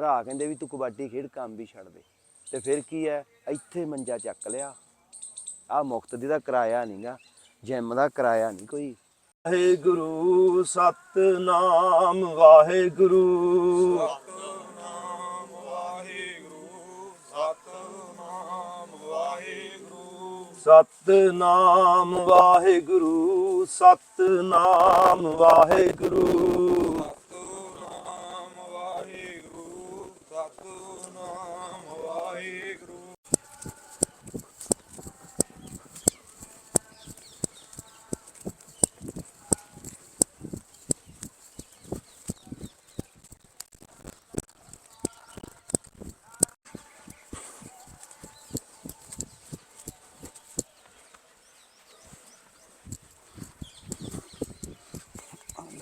ਭਰਾ ਕਹਿੰਦੇ ਵੀ ਤੂੰ ਕਬੱਡੀ ਖੇਡ ਕੰਮ ਵੀ ਛੱਡ ਦੇ। ਤੇ ਫਿਰ ਕੀ ਹੈ? ਇੱਥੇ ਮੰਜਾ ਚੱਕ ਲਿਆ। ਆ ਮੁਕਤ ਦੀ ਦਾ ਕਿਰਾਇਆ ਨਹੀਂਗਾ ਜਿਮ ਦਾ ਕਿਰਾਇਆ ਨਹੀਂ ਕੋਈ। ਵਾਹਿਗੁਰੂ ਸਤਨਾਮ ਵਾਹਿਗੁਰੂ। ਸਤਨਾਮ ਵਾਹਿਗੁਰੂ ਸਤਨਾਮ ਵਾਹਿਗੁਰੂ। ਸਤਨਾਮ ਵਾਹਿਗੁਰੂ ਸਤਨਾਮ ਵਾਹਿਗੁਰੂ ਸਤਨਾਮ ਵਾਹਿਗੁਰੂ ਸਤਨਾਮ ਵਾਹਿਗੁਰੂ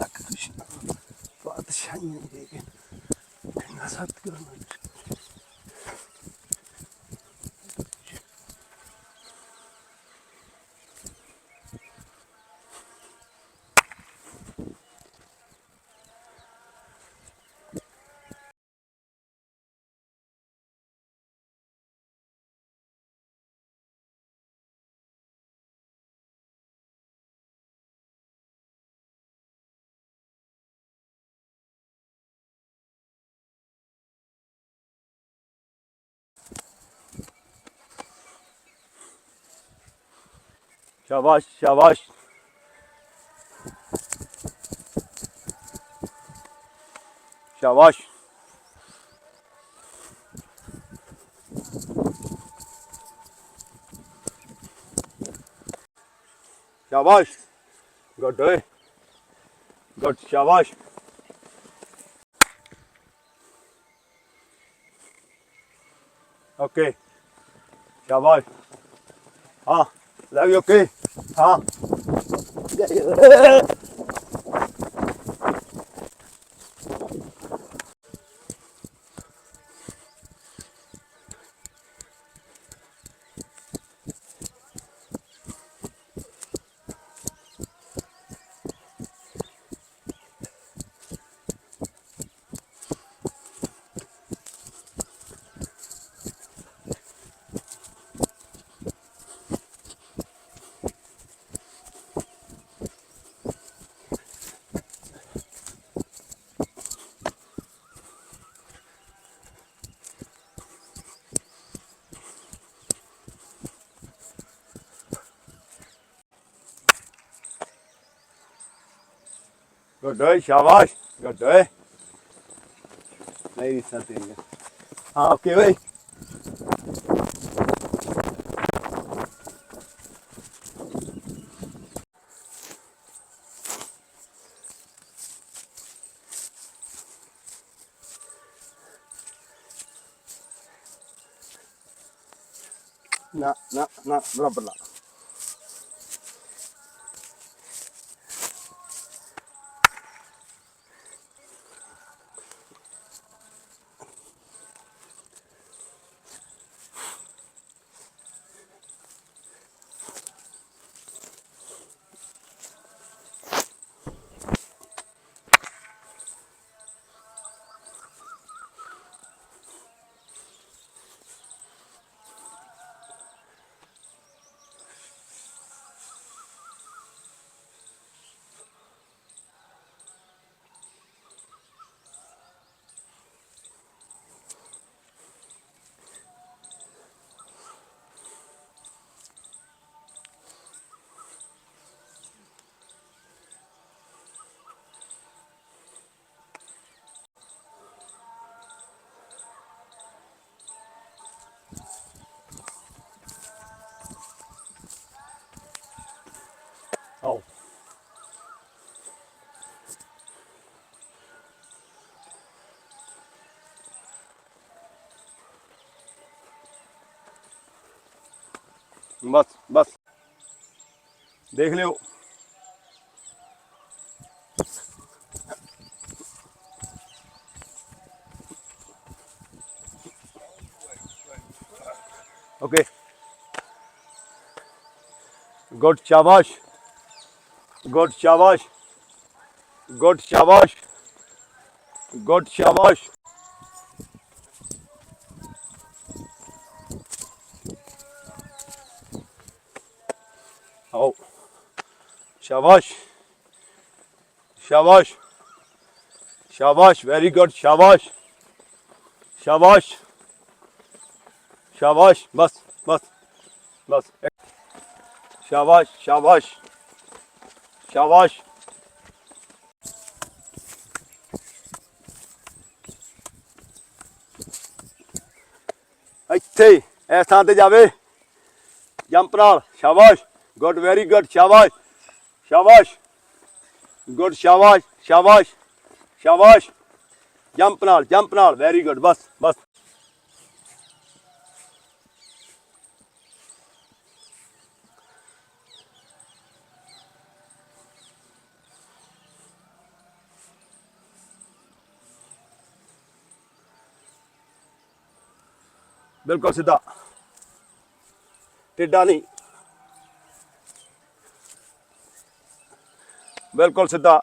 ਲੱਖ ਕ੍ਰਿਸ਼ਨ ਪਾਤਸ਼ਾਹੀਆਂ ਦੇ ਕੇ ਕਿੰਨਾ ਸਤਿਗੁਰੂ ਨਾਨਕ ਸ਼ਾਬਾਸ਼ ਸ਼ਾਬਾਸ਼ ਸ਼ਾਬਾਸ਼ ਸ਼ਾਬਾਸ਼ ਗੁੱਡ ਓਏ ਗੁੱਡ ਸ਼ਾਬਾਸ਼ ਓਕੇ ਸ਼ਾਬਾਸ਼ ਹਾਂ ਲੱਗ ਓਕੇ ਹਾਂ ਗੁੱਡ ਓਏ ਸ਼ਾਬਾਸ਼ ਗੁੱਡ। ਓਏ ਨਹੀਂ ਤੇਰੀਆਂ ਹਾਂ ਓਕੇ ਓਏ। ਨਾ ਨਾ ਨਾ ਬਰਾਬਰ ਬਸ ਬਸ ਦੇਖ ਲਿਓ ਓਕੇ ਗੁੱਡ ਸ਼ਾਬਾਸ਼ ਗੁੱਡ ਸ਼ਾਬਾਸ਼ ਗੁੱਡ ਸ਼ਾਬਾਸ਼ ਗੁੱਡ ਸ਼ਾਬਾਸ਼ ਸ਼ਾਬਾਸ਼ ਸ਼ਾਬਾਸ਼ ਸ਼ਾਬਾਸ਼ ਵੈਰੀ ਗੁੱਡ ਸ਼ਾਬਾਸ਼ ਸ਼ਾਬਾਸ਼ ਸ਼ਾਬਾਸ਼ ਬਸ ਬਸ ਬਸ ਸ਼ਾਬਾਸ਼ ਸ਼ਾਬਾਸ਼ ਸ਼ਾਬਾਸ਼ ਇੱਥੇ ਇਸ ਥਾਂ ਤੇ ਜਾਵੇ ਜੰਪ ਨਾਲ ਸ਼ਾਬਾਸ਼ ਗੁੱਡ ਵੈਰੀ ਗੁੱਡ ਸ਼ਾਬਾਸ਼ ਸ਼ਾਬਾਸ਼ ਗੁੱਡ ਸ਼ਾਬਾਸ਼ ਸ਼ਾਬਾਸ਼ ਸ਼ਾਬਾਸ਼ ਜੰਪ ਨਾਲ ਜੰਪ ਨਾਲ ਵੈਰੀ ਗੁੱਡ ਬਸ ਬਸ ਬਿਲਕੁਲ ਸਿੱਧਾ। ਟਿੱਡਾ ਨਹੀਂ। ਬਿਲਕੁਲ ਸਿੱਧਾ।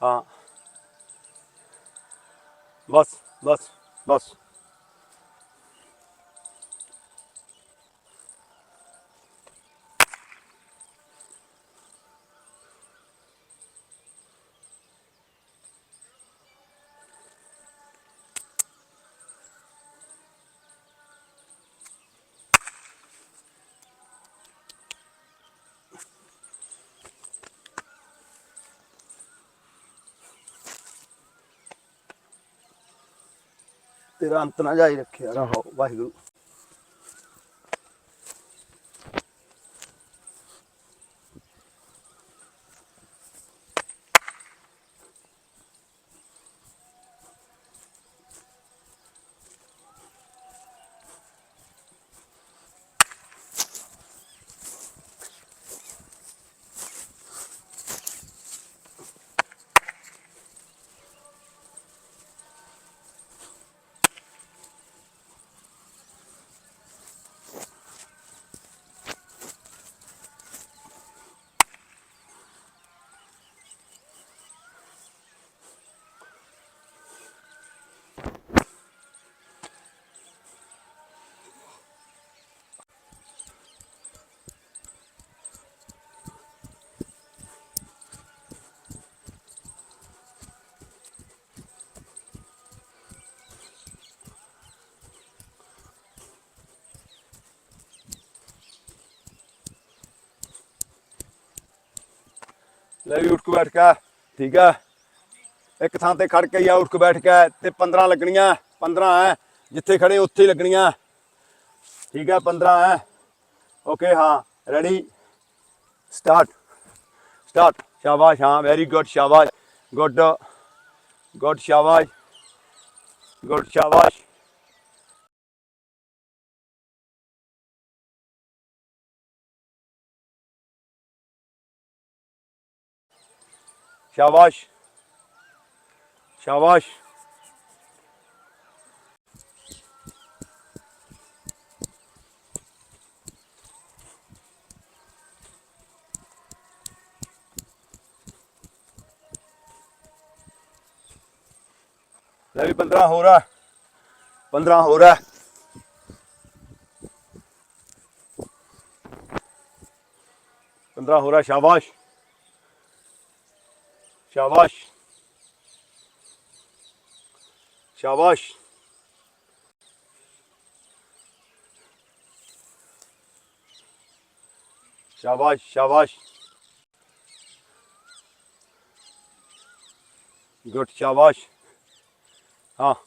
ਹਾਂ। ਬਸ ਬਸ ਬਸ। ਤੇਰਾ ਅੰਤ ਨਾ ਜਾਈ ਰੱਖਿਆ ਰਹੋ ਵਾਹਿਗੁਰੂ। ਲੈ ਵੀ ਉੱਠ ਕੇ ਬੈਠ ਕੇ। ਠੀਕ ਹੈ ਇੱਕ ਥਾਂ ਤੇ ਖੜ ਕੇ ਆ, ਉੱਠ ਕੇ ਬੈਠ ਕੇ। ਤੇ 15 ਲੱਗਣੀਆਂ। 15 ਹੈ ਜਿੱਥੇ ਖੜੇ, ਉੱਥੇ ਹੀ ਲੱਗਣੀਆਂ। ਠੀਕ ਹੈ 15 ਹੈ ਓਕੇ ਹਾਂ। ਰੈਡੀ ਸਟਾਰਟ ਸਟਾਰਟ ਸ਼ਾਬਾਸ਼, ਹਾਂ। ਵੈਰੀ ਗੁੱਡ ਸ਼ਾਬਾਸ਼। ਗੁੱਡ ਗੁੱਡ ਸ਼ਾਬਾਸ਼। ਗੁੱਡ ਸ਼ਾਬਾਸ਼। ਸ਼ਾਬਾਸ਼ ਸ਼ਾਬਾਸ਼ ਲੈ ਵੀ 15 ਹੋ ਰਹਾ 15 ਹੋ ਰਹਾ पंद्रह हो रहा शाबाश Yavaş. Yavaş. Yavaş, yavaş. Good, yavaş. Ha.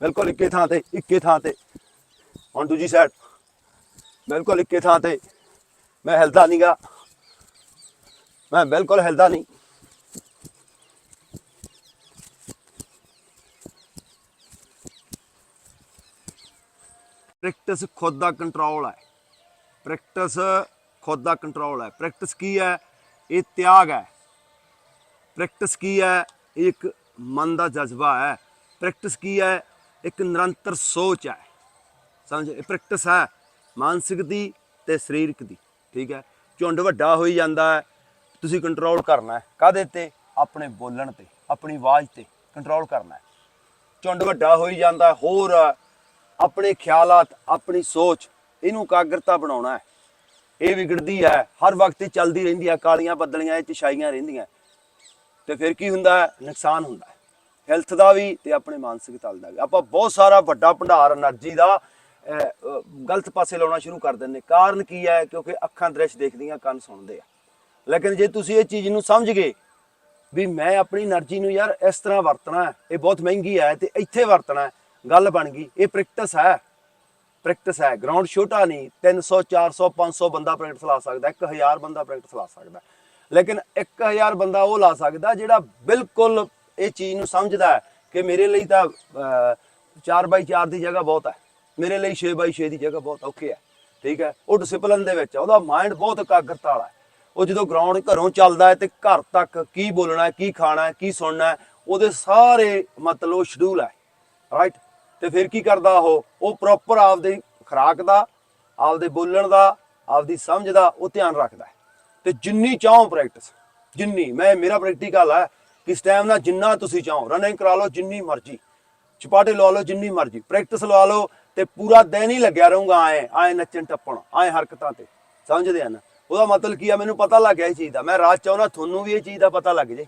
ਬਿਲਕੁਲ ਇੱਕੇ ਥਾਂ ਤੇ, ਇੱਕੇ ਥਾਂ ਤੇ। ਹੁਣ ਦੂਜੀ ਸਾਈਡ ਬਿਲਕੁਲ ਇੱਕੇ ਥਾਂ ਤੇ। ਮੈਂ ਹਿਲਦਾ ਨਹੀਂਗਾ ਮੈਂ ਬਿਲਕੁਲ ਹਿਲਦਾ ਨਹੀਂ ਪ੍ਰੈਕਟਿਸ ਖੁਦ ਦਾ ਕੰਟਰੋਲ ਹੈ। ਪ੍ਰੈਕਟਿਸ ਖੁਦ ਦਾ ਕੰਟਰੋਲ ਹੈ। ਪ੍ਰੈਕਟਿਸ ਕੀ ਹੈ? ਇਹ ਤਿਆਗ ਹੈ। ਪ੍ਰੈਕਟਿਸ ਕੀ ਹੈ? ਇਹ ਇੱਕ ਮਨ ਦਾ ਜਜ਼ਬਾ ਹੈ। ਪ੍ਰੈਕਟਿਸ ਕੀ ਹੈ? ਇੱਕ ਨਿਰੰਤਰ ਸੋਚ ਹੈ। ਸਮਝ? ਇਹ ਪ੍ਰੈਕਟਿਸ ਹੈ ਮਾਨਸਿਕ ਦੀ ਤੇ ਸਰੀਰਕ ਦੀ, ਠੀਕ ਹੈ? ਝੁੰਡ ਵੱਡਾ ਹੋਈ ਜਾਂਦਾ ਹੈ, ਤੁਸੀਂ ਕੰਟਰੋਲ ਕਰਨਾ ਹੈ। ਕਾਦੇ ਤੇ? ਆਪਣੇ ਬੋਲਣ ਤੇ, ਆਪਣੀ ਆਵਾਜ਼ ਤੇ ਕੰਟਰੋਲ ਕਰਨਾ ਹੈ। ਝੁੰਡ ਵੱਡਾ ਹੋਈ ਜਾਂਦਾ, ਹੋਰ ਆਪਣੇ ਖਿਆਲਾਤ, ਆਪਣੀ ਸੋਚ, ਇਹਨੂੰ ਇਕਾਗਰਤਾ ਬਣਾਉਣਾ ਹੈ। ਇਹ ਵਿਗੜਦੀ ਹੈ, ਹਰ ਵਕਤ ਚੱਲਦੀ ਰਹਿੰਦੀ ਹੈ, ਕਾਲੀਆਂ ਬੱਦਲੀਆਂ ਇਹ ਚਛਾਈਆਂ ਰਹਿੰਦੀਆਂ। ਤੇ ਫਿਰ ਕੀ ਹੁੰਦਾ ਹੈ? ਨੁਕਸਾਨ ਹੁੰਦਾ ਹੈਲਥ ਦਾ ਵੀ ਤੇ ਆਪਣੇ ਮਾਨਸਿਕ ਤਲ ਦਾ ਵੀ। ਆਪਾਂ ਬਹੁਤ ਸਾਰਾ ਵੱਡਾ ਭੰਡਾਰ એનર્ਜੀ ਦਾ ਗਲਤ ਪਾਸੇ ਲਾਉਣਾ ਸ਼ੁਰੂ ਕਰ ਦਿੰਦੇ। ਕਾਰਨ ਕੀ ਹੈ? ਕਿਉਂਕਿ ਅੱਖਾਂ ਦ੍ਰਿਸ਼ ਦੇਖਦੀਆਂ, ਕੰਨ ਸੁਣਦੇ ਆ। ਲੇਕਿਨ ਜੇ ਤੁਸੀਂ ਇਹ ਚੀਜ਼ ਨੂੰ ਸਮਝ ਗਏ ਵੀ ਮੈਂ ਆਪਣੀ એનર્ਜੀ ਨੂੰ ਯਾਰ ਇਸ ਤਰ੍ਹਾਂ ਵਰਤਣਾ ਹੈ, ਇਹ ਬਹੁਤ ਮਹਿੰਗੀ ਹੈ ਤੇ ਇੱਥੇ ਵਰਤਣਾ ਹੈ, ਗੱਲ ਬਣ ਗਈ। ਇਹ ਪ੍ਰੈਕਟਿਸ ਹੈ। ਪ੍ਰੈਕਟਿਸ ਹੈ। ਗਰਾਊਂਡ ਛੋਟਾ ਨਹੀਂ 300 400 500 ਬੰਦਾ ਪ੍ਰੈਕਟਿਸ ਲਾ ਸਕਦਾ 1000 ਬੰਦਾ ਪ੍ਰੈਕਟਿਸ ਲਾ ਸਕਦਾ। ਲੇਕਿਨ 1000 ਬੰਦਾ ਉਹ ਲਾ ਸਕਦਾ ਜਿਹੜਾ ਬਿਲਕੁਲ ਇਹ ਚੀਜ਼ ਨੂੰ ਸਮਝਦਾ ਹੈ ਕਿ ਮੇਰੇ ਲਈ ਤਾਂ 4x4 ਦੀ ਜਗ੍ਹਾ ਬਹੁਤ ਹੈ। ਮੇਰੇ ਲਈ 6x6 ਦੀ ਜਗ੍ਹਾ ਬਹੁਤ ਔਖੀ ਹੈ। ਠੀਕ ਹੈ? ਉਹ ਡਿਸਪਲਿਨ ਦੇ ਵਿੱਚ ਉਹਦਾ ਮਾਈਂਡ ਬਹੁਤ ਇਕਾਗਰਤਾ ਵਾਲਾ ਹੈ। ਉਹ ਜਦੋਂ ਗਰਾਊਂਡ ਘਰੋਂ ਚੱਲਦਾ ਹੈ ਤੇ ਘਰ ਤੱਕ ਕੀ ਬੋਲਣਾ ਹੈ, ਕੀ ਖਾਣਾ ਹੈ, ਕੀ ਸੁਣਨਾ ਹੈ, ਉਹਦੇ ਸਾਰੇ ਮਤਲਬ ਸ਼ਡਿਊਲ ਹੈ। ਰਾਈਟ ਤੇ ਫਿਰ ਕੀ ਕਰਦਾ ਉਹ? ਉਹ ਪ੍ਰੋਪਰ ਆਪਦੇ ਖੁਰਾਕ ਦਾ, ਆਪਦੇ ਬੋਲਣ ਦਾ, ਆਪਦੀ ਸਮਝ ਦਾ ਉਹ ਧਿਆਨ ਰੱਖਦਾ ਹੈ। ਤੇ ਜਿੰਨੀ ਚਾਹੋ ਪ੍ਰੈਕਟਿਸ ਜਿੰਨੀ। ਮੈਂ, ਮੇਰਾ ਪ੍ਰੈਕਟੀਕਲ ਹੈ। ਕਿ ਸਟੈਮਨਾ ਜਿੰਨਾ ਤੁਸੀਂ ਚਾਹੋ ਰਨਿੰਗ ਕਰਾ ਲਓ ਜਿੰਨੀ ਮਰਜ਼ੀ, ਚਪਾਟੇ ਲਵਾ ਲਓ ਜਿੰਨੀ ਮਰਜ਼ੀ ਪ੍ਰੈਕਟਿਸ ਲਵਾ ਲਓ ਤੇ ਪੂਰਾ ਦਿਨ ਹੀ ਲੱਗਿਆ ਰਹੂੰਗਾ ਆਏ ਆਏ ਨੱਚਣ ਟੱਪਣ ਆਏ ਹਰਕਤਾਂ ਤੇ, ਸਮਝਦੇ ਆ ਨਾ? ਉਹਦਾ ਮਤਲਬ ਕੀ ਆ, ਮੈਨੂੰ ਪਤਾ ਲੱਗ ਗਿਆ ਇਹ ਚੀਜ਼ ਦਾ, ਮੈਂ ਰਾਤ ਚਾਹੁੰਦਾ ਤੁਹਾਨੂੰ ਵੀ ਇਹ ਚੀਜ਼ ਦਾ ਪਤਾ ਲੱਗ ਜੇ,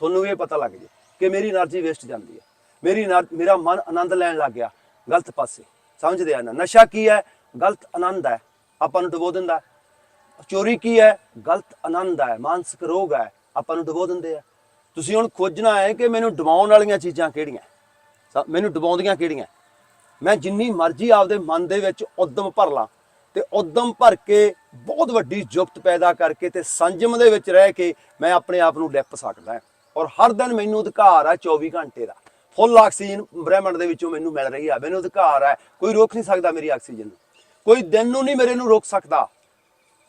ਤੁਹਾਨੂੰ ਵੀ ਇਹ ਪਤਾ ਲੱਗ ਜੇ ਕਿ ਮੇਰੀ એનર્ਜੀ ਵੇਸਟ ਜਾਂਦੀ ਹੈ ਮੇਰੀ ਮੇਰਾ ਮਨ ਆਨੰਦ ਲੈਣ ਲੱਗ ਗਿਆ, ਗਲਤ ਪਾਸੇ, ਸਮਝਦੇ ਆ ਨਾ? ਨਸ਼ਾ ਕੀ ਹੈ? ਗਲਤ ਆਨੰਦ ਹੈ, ਆਪਾਂ ਨੂੰ ਡੁਬੋ ਦਿੰਦਾ। ਚੋਰੀ ਕੀ ਹੈ? ਗਲਤ ਆਨੰਦ ਹੈ, ਮਾਨਸਿਕ ਰੋਗ ਹੈ, ਆਪਾਂ ਨੂੰ ਡੁਬੋ ਦਿੰਦੇ ਆ। ਤੁਸੀਂ ਹੁਣ ਖੋਜਣਾ ਹੈ ਕਿ ਮੈਨੂੰ ਡੁਬਾਉਣ ਵਾਲੀਆਂ ਚੀਜ਼ਾਂ ਕਿਹੜੀਆਂ? ਮੈਨੂੰ ਡੁਬਾਉਂਦੀਆਂ ਕਿਹੜੀਆਂ? ਮੈਂ ਜਿੰਨੀ ਮਰਜ਼ੀ ਆਪਦੇ ਮਨ ਦੇ ਵਿੱਚ ਉਦਮ ਭਰ ਲਾਂ ਤੇ ਉਦਮ ਭਰ ਕੇ ਬਹੁਤ ਵੱਡੀ ਜੁਗਤ ਪੈਦਾ ਕਰਕੇ ਤੇ ਸੰਜਮ ਦੇ ਵਿੱਚ ਰਹਿ ਕੇ ਮੈਂ ਆਪਣੇ ਆਪ ਨੂੰ ਲਿਪ ਸਕਦਾ ਔਰ ਹਰ ਦਿਨ ਮੈਨੂੰ ਅਧਿਕਾਰ ਹੈ 24 ਘੰਟੇ ਦਾ। ਫੁੱਲ ਆਕਸੀਜਨ ਬ੍ਰਹਿਮੰਡ ਦੇ ਵਿੱਚੋਂ ਮੈਨੂੰ ਮਿਲ ਰਹੀ ਆ। ਮੈਨੂੰ ਅਧਿਕਾਰ ਹੈ ਕੋਈ ਰੋਕ ਨਹੀਂ ਸਕਦਾ ਮੇਰੀ ਆਕਸੀਜਨ ਨੂੰ। ਕੋਈ ਦਿਨ ਨੂੰ ਨਹੀਂ ਮੇਰੇ ਨੂੰ ਰੋਕ ਸਕਦਾ।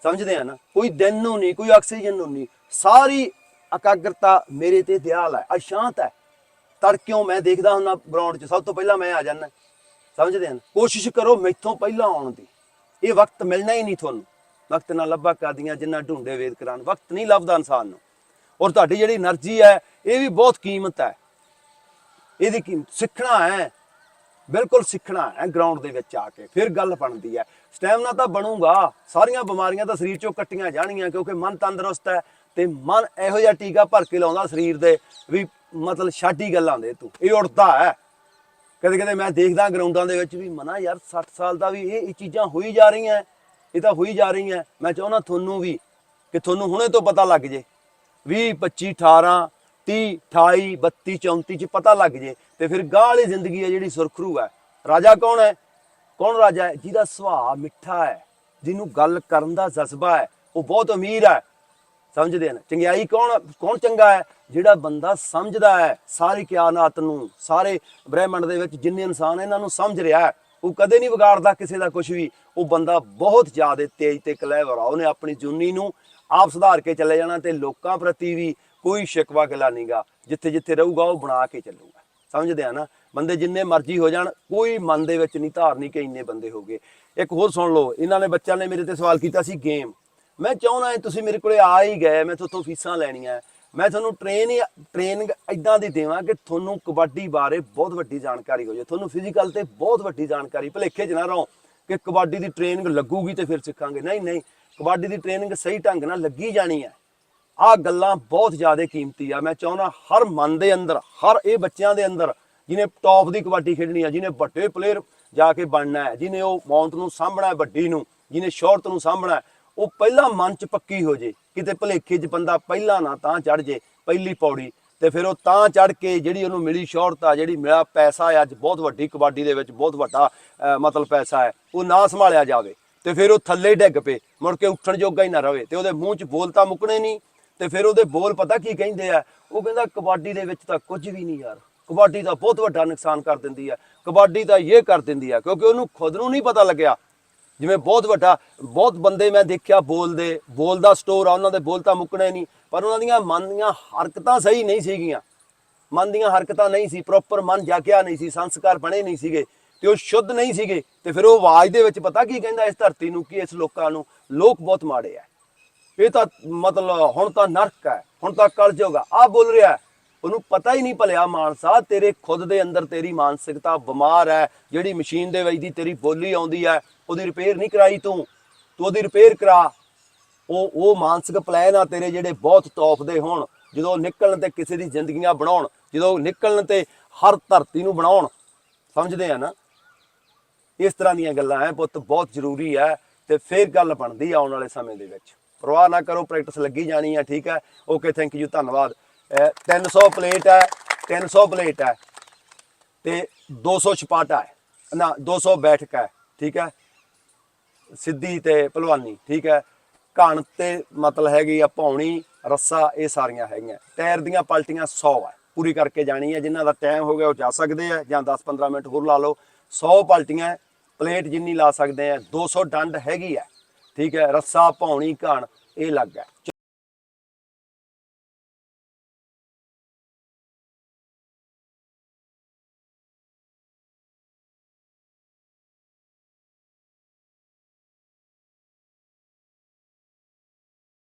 ਸਮਝਦੇ ਆ ਨਾ? ਕੋਈ ਦਿਨ ਨੂੰ ਨਹੀਂ, ਕੋਈ ਆਕਸੀਜਨ ਨੂੰ ਨਹੀਂ। ਸਾਰੀ ਇਕਾਗਰਤਾ ਮੇਰੇ ਤੇ ਦਿਆਲ ਹੈ, ਅਸ਼ਾਂਤ ਹੈ। ਤੜਕਿਓ ਮੈਂ ਦੇਖਦਾ ਹੁੰਦਾ ਗਰਾਊਂਡ 'ਚ, ਸਭ ਤੋਂ ਪਹਿਲਾਂ ਮੈਂ ਆ ਜਾਂਦਾ। ਸਮਝਦੇ ਹਨ? ਕੋਸ਼ਿਸ਼ ਕਰੋ ਮੈਥੋਂ ਪਹਿਲਾਂ ਆਉਣ ਦੀ। ਇਹ ਵਕਤ ਮਿਲਣਾ ਹੀ ਨਹੀਂ ਤੁਹਾਨੂੰ। ਵਕਤ ਨਾਲ ਲੱਭਾ ਕਰਦੀਆਂ ਜਿੰਨਾ ਢੂੰਡੇ ਵੇਦ ਕਰਾਨ ਵਕਤ ਨਹੀਂ ਲੱਭਦਾ ਇਨਸਾਨ ਨੂੰ। ਔਰ ਤੁਹਾਡੀ ਜਿਹੜੀ એનર્ਜੀ ਹੈ, ਇਹ ਵੀ ਬਹੁਤ ਕੀਮਤ ਹੈ। ਇਹਦੀ ਕੀਮਤ ਸਿੱਖਣਾ ਹੈ। ਬਿਲਕੁਲ ਸਿੱਖਣਾ ਹੈ ਗਰਾਊਂਡ ਦੇ ਵਿੱਚ ਆ ਕੇ। ਫਿਰ ਗੱਲ ਬਣਦੀ ਹੈ। ਸਟੈਮਨਾ ਤਾਂ ਬਣੂਗਾ। ਸਾਰੀਆਂ ਬਿਮਾਰੀਆਂ ਤਾਂ ਸਰੀਰ ਚੋਂ ਕੱਟੀਆਂ ਜਾਣੀਆਂ ਕਿਉਂਕਿ ਮਨ ਤੰਦਰੁਸਤ ਹੈ। ਤੇ ਮਨ ਇਹੋ ਜਿਹਾ ਟੀਕਾ ਭਰ ਕੇ ਲਾਉਂਦਾ ਸਰੀਰ ਦੇ ਵੀ ਮਤਲਬ ਛਾਟੀ ਗੱਲਾਂ ਦੇ ਤੂੰ। ਇਹ ਉੱਠਦਾ ਹੈ। ਕਦੇ ਕਦੇ ਮੈਂ ਦੇਖਦਾ ਗਰਾਊਂਡਾਂ ਦੇ ਵਿੱਚ ਵੀ ਮਨਾ ਯਾਰ 60 ਸਾਲ ਦਾ ਵੀ ਇਹ ਇਹ ਚੀਜ਼ਾਂ ਹੋਈ ਜਾ ਰਹੀਆਂ, ਇਹ ਤਾਂ ਹੋਈ ਜਾ ਰਹੀਆਂ। ਮੈਂ ਚਾਹੁੰਦਾ ਤੁਹਾਨੂੰ ਵੀ ਕਿ ਤੁਹਾਨੂੰ ਹੁਣੇ ਤੋਂ ਪਤਾ ਲੱਗ ਜੇ। 20 25 18 30 28 32 34 ਚ ਪਤਾ ਲੱਗ ਜੇ ਤੇ ਫਿਰ ਗਾਹ ਵਾਲੀ ਜ਼ਿੰਦਗੀ ਹੈ ਜਿਹੜੀ ਸੁਰਖਰੂ ਹੈ। ਰਾਜਾ ਕੌਣ ਹੈ? ਕੌਣ ਰਾਜਾ ਹੈ? ਜਿਹਦਾ ਸੁਭਾਅ ਮਿੱਠਾ ਹੈ, ਜਿਹਨੂੰ ਗੱਲ ਕਰਨ ਦਾ ਜਜ਼ਬਾ ਹੈ। ਉਹ ਬਹੁਤ ਅਮੀਰ ਹੈ। ਸਮਝਦੇ ਹਨ। ਚੰਗਿਆਈ ਕੌਣ ਕੌਣ ਚੰਗਾ ਹੈ? ਜਿਹੜਾ ਬੰਦਾ ਸਮਝਦਾ ਹੈ, ਸਾਰੀ ਕਿਆਨਾਤ ਨੂੰ, ਸਾਰੇ ਬ੍ਰਹਿਮੰਡ ਦੇ ਵਿੱਚ ਜਿੰਨੇ ਇਨਸਾਨ ਇਹਨਾਂ ਨੂੰ ਸਮਝ ਰਿਹਾ ਹੈ, ਉਹ ਕਦੇ ਨਹੀਂ ਵਿਗਾੜਦਾ ਕਿਸੇ ਦਾ ਕੁਝ ਵੀ। ਉਹ ਬੰਦਾ ਬਹੁਤ ਜ਼ਿਆਦਾ ਤੇਜ਼ ਤੇ ਕਲੇਵਰ ਆ। ਉਹਨੇ ਆਪਣੀ ਜੁਨੀ ਨੂੰ ਆਪ ਸੁਧਾਰ ਕੇ ਚੱਲੇ ਜਾਣਾ ਤੇ ਲੋਕਾਂ ਪ੍ਰਤੀ ਵੀ ਕੋਈ ਸ਼ਿਕਵਾ ਗਿਲਾ ਨਹੀਂਗਾ ਜਿੱਥੇ ਜਿੱਥੇ ਰਹੂਗਾ, ਉਹ ਬਣਾ ਕੇ ਚੱਲੂਗਾ। ਸਮਝਦੇ ਆ ਨਾ? ਬੰਦੇ ਜਿੰਨੇ ਮਰਜ਼ੀ ਹੋ ਜਾਣ, ਕੋਈ ਮਨ ਦੇ ਵਿੱਚ ਨਹੀਂ, ਧਾਰਨੀ ਕਿ ਇੰਨੇ ਬੰਦੇ ਹੋ ਗਏ। ਇੱਕ ਹੋਰ ਸੁਣ ਲਓ। ਇਹਨਾਂ ਨੇ, ਬੱਚਿਆਂ ਨੇ ਮੇਰੇ ਤੇ ਸਵਾਲ ਕੀਤਾ ਸੀ, ਗੇਮ। ਮੈਂ ਚਾਹੁੰਦਾ ਤੁਸੀਂ ਮੇਰੇ ਕੋਲੇ ਆ ਹੀ ਗਏ ਮੈਂ ਤੁਹਾਤੋਂ ਫੀਸਾਂ ਲੈਣੀਆਂ। ਮੈਂ ਤੁਹਾਨੂੰ ਟ੍ਰੇਨ ਟ੍ਰੇਨਿੰਗ ਇਦਾਂ ਦੀ ਦੇਵਾਂ ਕਿ ਤੁਹਾਨੂੰ ਕਬੱਡੀ ਬਾਰੇ ਬਹੁਤ ਵੱਡੀ ਜਾਣਕਾਰੀ ਹੋ ਜਾਏ। ਤੁਹਾਨੂੰ ਫਿਜ਼ੀਕਲ ਤੇ ਬਹੁਤ ਵੱਡੀ ਜਾਣਕਾਰੀ ਭਲੇਖੇ 'ਚ ਨਾ ਰਹੋ ਕਿ ਕਬੱਡੀ ਦੀ ਟ੍ਰੇਨਿੰਗ ਲੱਗੂਗੀ ਤੇ ਫਿਰ ਸਿੱਖਾਂਗੇ। ਨਹੀਂ ਨਹੀਂ ਕਬੱਡੀ ਦੀ ਟ੍ਰੇਨਿੰਗ ਸਹੀ ਢੰਗ ਨਾਲ ਲੱਗੀ ਜਾਣੀ ਹੈ। ਆਹ ਗੱਲਾਂ ਬਹੁਤ ਜ਼ਿਆਦਾ ਕੀਮਤੀ ਆ। ਮੈਂ ਚਾਹੁੰਦਾ ਹਰ ਮਨ ਦੇ ਅੰਦਰ ਹਰ ਇਹ ਬੱਚਿਆਂ ਦੇ ਅੰਦਰ ਜਿਹਨੇ ਟੌਪ ਦੀ ਕਬੱਡੀ ਖੇਡਣੀ ਆ ਜਿਹਨੇ ਵੱਡੇ ਪਲੇਅਰ ਜਾ ਕੇ ਬਣਨਾ ਹੈ ਜਿਹਨੇ ਉਹ ਮਾਉਂਟ ਨੂੰ ਸਾਂਭਣਾ ਹੈ ਵੱਡੀ ਨੂੰ ਜਿਹਨੇ ਸ਼ਾਰਟ ਨੂੰ ਸਾਂਭਣਾ ਹੈ, ਉਹ ਪਹਿਲਾਂ ਮਨ ਚ ਪੱਕੀ ਹੋ ਜੇ, ਕਿਤੇ ਭਲੇਖੇ 'ਚ ਬੰਦਾ ਪਹਿਲਾਂ ਨਾ ਤਾਂ ਚੜ ਜੇ, ਪਹਿਲੀ ਪੌੜੀ। ਤੇ ਫਿਰ ਉਹ ਤਾਂ ਚੜ ਕੇ ਜਿਹੜੀ ਉਹਨੂੰ ਮਿਲੀ ਸ਼ੌਹਰਤ ਆ, ਜਿਹੜੀ ਮਿਲਿਆ ਪੈਸਾ ਹੈ ਅੱਜ ਬਹੁਤ ਵੱਡੀ ਕਬੱਡੀ ਦੇ ਵਿੱਚ ਬਹੁਤ ਵੱਡਾ ਮਤਲਬ ਪੈਸਾ ਹੈ ਉਹ ਨਾ ਸੰਭਾਲਿਆ ਜਾਵੇ। ਤੇ ਫਿਰ ਉਹ ਥੱਲੇ ਡਿੱਗ ਪਏ, ਮੁੜ ਕੇ ਉੱਠਣ ਜੋਗਾ ਹੀ ਨਾ ਰਵੇ। ਤੇ ਉਹਦੇ ਮੂੰਹ 'ਚ ਬੋਲ ਤਾਂ ਮੁੱਕਣੇ ਨਹੀਂ। ਤੇ ਫਿਰ ਉਹਦੇ ਬੋਲ ਪਤਾ ਕੀ ਕਹਿੰਦੇ ਆ? ਉਹ ਕਹਿੰਦਾ, ਕਬੱਡੀ ਦੇ ਵਿੱਚ ਤਾਂ ਕੁਝ ਵੀ ਨਹੀਂ ਯਾਰ। ਕਬੱਡੀ ਦਾ ਬਹੁਤ ਵੱਡਾ ਨੁਕਸਾਨ ਕਰ ਦਿੰਦੀ ਹੈ ਕਬੱਡੀ ਤਾਂ ਇਹ ਕਰ ਦਿੰਦੀ ਹੈ ਕਿਉਂਕਿ ਉਹਨੂੰ ਖੁਦ ਨੂੰ ਨਹੀਂ ਪਤਾ ਲੱਗਿਆ ਜਿਵੇਂ ਬਹੁਤ ਵੱਡਾ, ਬਹੁਤ ਬੰਦੇ ਮੈਂ ਦੇਖਿਆ ਬੋਲਦੇ, ਬੋਲਦਾ ਸਟੋਰ ਆ, ਉਹਨਾਂ ਦੇ ਬੋਲ ਤਾਂ ਮੁੱਕਣੇ ਨਹੀਂ, ਪਰ ਉਹਨਾਂ ਦੀਆਂ ਮਨ ਦੀਆਂ ਹਰਕਤਾਂ ਸਹੀ ਨਹੀਂ ਸੀਗੀਆਂ। ਮਨ ਦੀਆਂ ਹਰਕਤਾਂ ਨਹੀਂ ਸੀ ਪ੍ਰੋਪਰ ਮਨ ਜਾਗਿਆ ਨਹੀਂ ਸੀ, ਸੰਸਕਾਰ ਬਣੇ ਨਹੀਂ ਸੀਗੇ, ਤੇ ਉਹ ਸ਼ੁੱਧ ਨਹੀਂ ਸੀਗੇ, ਤੇ ਫਿਰ ਉਹ ਆਵਾਜ਼ ਦੇ ਵਿੱਚ ਪਤਾ ਕੀ ਕਹਿੰਦਾ ਇਸ ਧਰਤੀ ਨੂੰ, ਕਿ ਇਸ ਲੋਕਾਂ ਨੂੰ? ਲੋਕ ਬਹੁਤ ਮਾੜੇ ਆ। ਇਹ ਤਾਂ ਮਤਲਬ ਹੁਣ ਤਾਂ ਨਰਕ ਹੈ, ਹੁਣ ਤਾਂ ਕਲਯੁਗ ਆ। ਆ ਬੋਲ ਰਿਹਾ ਹੈ। ਉਹਨੂੰ ਪਤਾ ਹੀ ਨਹੀਂ ਭਲਿਆ ਮਾਨਸਾ, ਤੇਰੇ ਖੁਦ ਦੇ ਅੰਦਰ ਤੇਰੀ ਮਾਨਸਿਕਤਾ ਬਿਮਾਰ ਹੈ, ਜਿਹੜੀ ਮਸ਼ੀਨ ਦੇ ਵਿੱਚ ਦੀ ਤੇਰੀ ਬੋਲੀ ਆਉਂਦੀ ਹੈ, ਉਹਦੀ ਰਿਪੇਅਰ ਨਹੀਂ ਕਰਾਈ ਤੂੰ ਤੂੰ ਉਹਦੀ ਰਿਪੇਅਰ ਕਰਾ। ਉਹ ਉਹ ਮਾਨਸਿਕ ਪਲਾਨ ਆ ਤੇਰੇ ਜਿਹੜੇ ਬਹੁਤ ਟੌਪ ਦੇ ਹੋਣ, ਜਦੋਂ ਨਿਕਲਣ ਤੇ ਕਿਸੇ ਦੀ ਜ਼ਿੰਦਗੀਆਂ ਬਣਾਉਣ, ਜਦੋਂ ਨਿਕਲਣ ਤੇ ਹਰ ਧਰਤੀ ਨੂੰ ਬਣਾਉਣ, ਸਮਝਦੇ ਆ ਨਾ? ਇਸ ਤਰ੍ਹਾਂ ਦੀਆਂ ਗੱਲਾਂ ਹੈ ਪੁੱਤ, ਬਹੁਤ ਜ਼ਰੂਰੀ ਹੈ ਤੇ ਫਿਰ ਗੱਲ ਬਣਦੀ ਆਉਣ ਵਾਲੇ ਸਮੇਂ ਦੇ ਵਿੱਚ। ਪਰਵਾਹ ਨਾ ਕਰੋ ਪ੍ਰੈਕਟਿਸ ਲੱਗੀ ਜਾਣੀ ਹੈ ਠੀਕ ਹੈ ਓਕੇ ਥੈਂਕ ਯੂ ਧੰਨਵਾਦ। 300 ਪਲੇਟ ਹੈ 300 ਪਲੇਟ ਹੈ ਤੇ 200 ਛਪਾਟਾ ਹੈ। ਨਾ 200 ਬੈਠਕ ਹੈ, ਠੀਕ ਹੈ? ਸਿੱਧੀ ਤੇ ਭਲਵਾਨੀ, ਠੀਕ ਹੈ? ਘਣ ਤੇ ਮਤਲਬ ਹੈਗੀ ਆ ਪੌਣੀ ਰੱਸਾ, ਇਹ ਸਾਰੀਆਂ ਹੈਗੀਆਂ। ਟਾਇਰ ਦੀਆਂ ਪਲਟੀਆਂ 100 ਹੈ। ਪੂਰੀ ਕਰਕੇ ਜਾਣੀ ਹੈ। ਜਿਨ੍ਹਾਂ ਦਾ ਟਾਈਮ ਹੋ ਗਿਆ, ਉਹ ਜਾ ਸਕਦੇ ਆ ਜਾਂ 10-15 ਮਿੰਟ ਹੋਰ ਲਾ ਲਓ। 100 ਪਲਟੀਆਂ, ਪਲੇਟ ਜਿੰਨੀ ਲਾ ਸਕਦੇ ਆ 200 ਡੰਡ ਹੈਗੀ ਹੈ। ਠੀਕ ਹੈ? ਰੱਸਾ ਪੌਣੀ ਘਣ, ਇਹ ਲੱਗ ਹੈ।